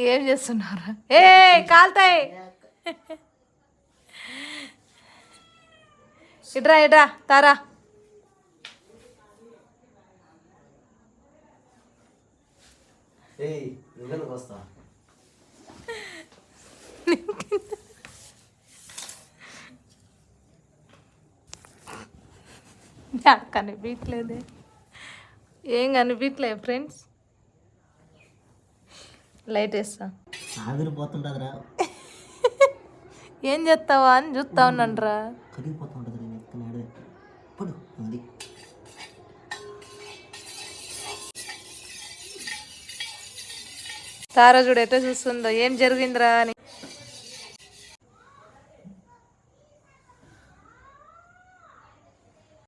ఏం చేస్తున్నారు? ఏ కాలుతాయి. ఇట్రా ఇట్రా తారా. కనిపించలేదే. ఏం కనిపించలేదు ఫ్రెండ్స్? లైట్ వేస్తా. ఆవిరిపోతుంటదిరా. ఏం చేస్తావా అని చూస్తా కరిగిపోతుంటది నేను అది. తారా చూడు ఎట్లా చూస్తుందో ఏం జరిగిందిరా అని.